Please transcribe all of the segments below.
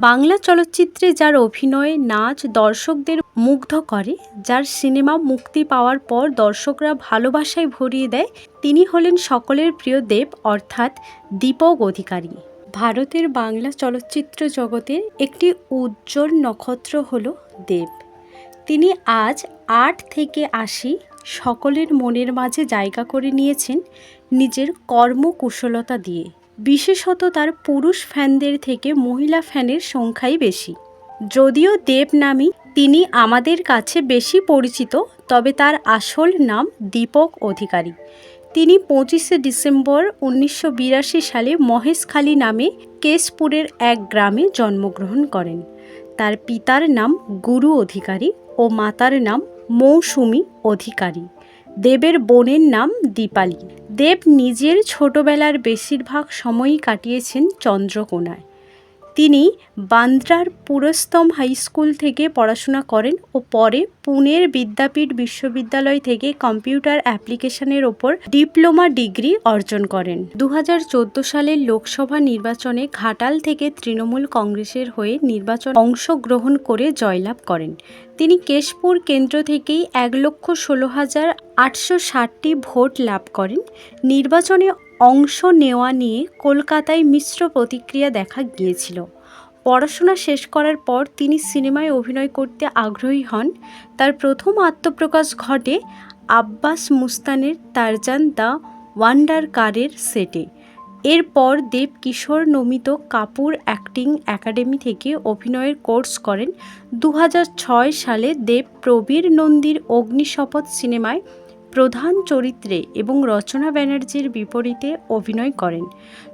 বাংলা চলচ্চিত্রে যার অভিনয় নাচ দর্শকদের মুগ্ধ করে, যার সিনেমা মুক্তি পাওয়ার পর দর্শকরা ভালোবাসায় ভরিয়ে দেয়, তিনি হলেন সকলের প্রিয় দেব, অর্থাৎ দীপক অধিকারী। ভারতের বাংলা চলচ্চিত্র জগতের একটি উজ্জ্বল নক্ষত্র হল দেব। তিনি আজ আট থেকে আশি সকলের মনের মাঝে জায়গা করে নিয়েছেন নিজের কর্মকুশলতা দিয়ে। বিশেষত তার পুরুষ ফ্যানদের থেকে মহিলা ফ্যানের সংখ্যাই বেশি। যদিও দেব নামই তিনি আমাদের কাছে বেশি পরিচিত, তবে তার আসল নাম দীপক অধিকারী। তিনি পঁচিশে ডিসেম্বর উনিশশো বিরাশি সালে মহেশখালী নামে কেশপুরের এক গ্রামে জন্মগ্রহণ করেন। তার পিতার নাম গুরু অধিকারী ও মাতার নাম মৌসুমী অধিকারী। দেবের বোনের নাম দীপালি। দেব নিজের ছোটবেলার বেশিরভাগ সময়ই কাটিয়েছেন চন্দ্রকোনায়। তিনি বান্দ্রার পুরস্তম হাই স্কুল থেকে পড়াশোনা করেন ও পরে পুনের বিদ্যাপীঠ বিশ্ববিদ্যালয় থেকে কম্পিউটার অ্যাপ্লিকেশনের ওপর ডিপ্লোমা ডিগ্রি অর্জন করেন। দু হাজার চোদ্দ সালের লোকসভা নির্বাচনে ঘাটাল থেকে তৃণমূল কংগ্রেসের হয়ে নির্বাচন অংশগ্রহণ করে জয়লাভ করেন। তিনি কেশপুর কেন্দ্র থেকেই এক লক্ষ ষোলো হাজার আটশো ষাটটি ভোট লাভ করেন। নির্বাচনে অংশ নেওয়া নিয়ে কলকাতায় মিশ্র প্রতিক্রিয়া দেখা গিয়েছিল। পড়াশোনা শেষ করার পর তিনি সিনেমায় অভিনয় করতে আগ্রহী হন। তার প্রথম আত্মপ্রকাশ ঘটে আব্বাস মুস্তানের তারজান দ্য ওয়ান্ডার কারের সেটে। এরপর দেব কিশোর নমিত কাপুর অ্যাক্টিং একাডেমি থেকে অভিনয়ের কোর্স করেন। দু হাজার ছয় সালে দেব প্রবীর নন্দীর অগ্নিশপথ সিনেমায় প্রধান চরিত্রে এবং রচনা ব্যানার্জির বিপরীতে অভিনয় করেন।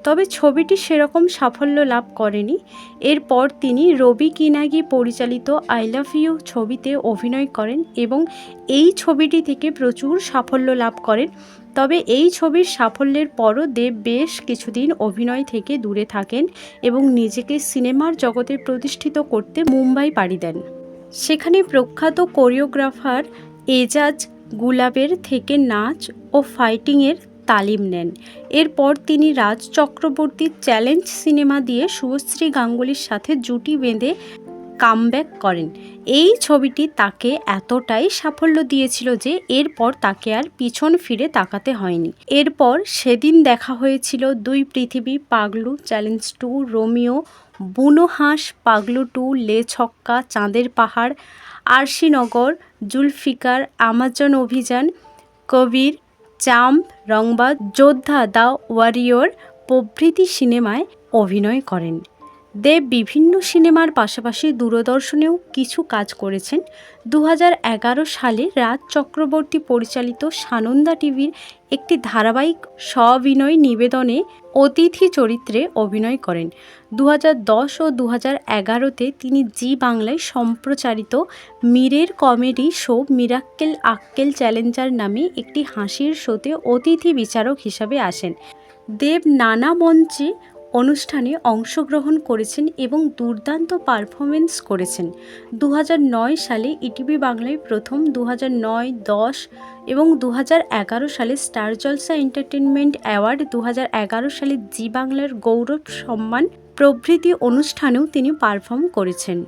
তবে ছবিটি সেরকম সাফল্য লাভ করেনি। এরপর তিনি রবি কিনাগি পরিচালিত আই লাভ ইউ ছবিতে অভিনয় করেন এবং এই ছবিটি থেকে প্রচুর সাফল্য লাভ করেন। তবে এই ছবির সাফল্যের পরও দেব বেশ কিছুদিন অভিনয় থেকে দূরে থাকেন এবং নিজেকে সিনেমার জগতে প্রতিষ্ঠিত করতে মুম্বাই পাড়ি দেন। সেখানে প্রখ্যাত কোরিওগ্রাফার এজাজ গুলাবের থেকে নাচ ও ফাইটিংয়ের তালিম নেন। এরপর তিনি রাজ চক্রবর্তীর চ্যালেঞ্জ সিনেমা দিয়ে শুভশ্রী গাঙ্গুলির সাথে জুটি বেঁধে কামব্যাক করেন। এই ছবিটি তাকে এতটাই সাফল্য দিয়েছিল যে এরপর তাকে আর পিছন ফিরে তাকাতে হয়নি। এরপর সেদিন দেখা হয়েছিল দুই পৃথিবী, পাগলু চ্যালেঞ্জ টু, রোমিও বুনো হাঁস পাগলু টু, লে ছক্কা, চাঁদের পাহাড়, আরশিনগর, জুলফিকার, আমাজন অভিযান, কবির, চাম্প রংবাজ যোদ্ধা দ্য ওয়ারিয়র প্রভৃতি সিনেমায় অভিনয় করেন। দেব বিভিন্ন সিনেমার পাশাপাশি দূরদর্শনেও কিছু কাজ করেছেন। দু হাজার এগারো সালে রাজ চক্রবর্তী পরিচালিত সানন্দা টিভির একটি ধারাবাহিক সবিনয় নিবেদনে অতিথি চরিত্রে অভিনয় করেন। দু হাজার দশ ও দু এগারোতে তিনি জি বাংলায় সম্প্রচারিত মীরের comedy show Mirakkel Akkel challenger নামে একটি হাসির শোতে অতিথি বিচারক হিসাবে আসেন। দেব নানা মঞ্চে অনুষ্ঠানে অংশগ্রহণ করেছেন এবং দুর্দান্ত পারফরমেন্স করেছেন। দু হাজার নয় সালে ইটিভি বাংলায় প্রথম দু নয় দশ এবং দু হাজার এগারো সালে স্টার জলসা এন্টারটেনমেন্ট অ্যাওয়ার্ড দু হাজার এগারো সালে জি বাংলার গৌরব সম্মান প্রভৃতি অনুষ্ঠানেও তিনি পারফর্ম করেছেন।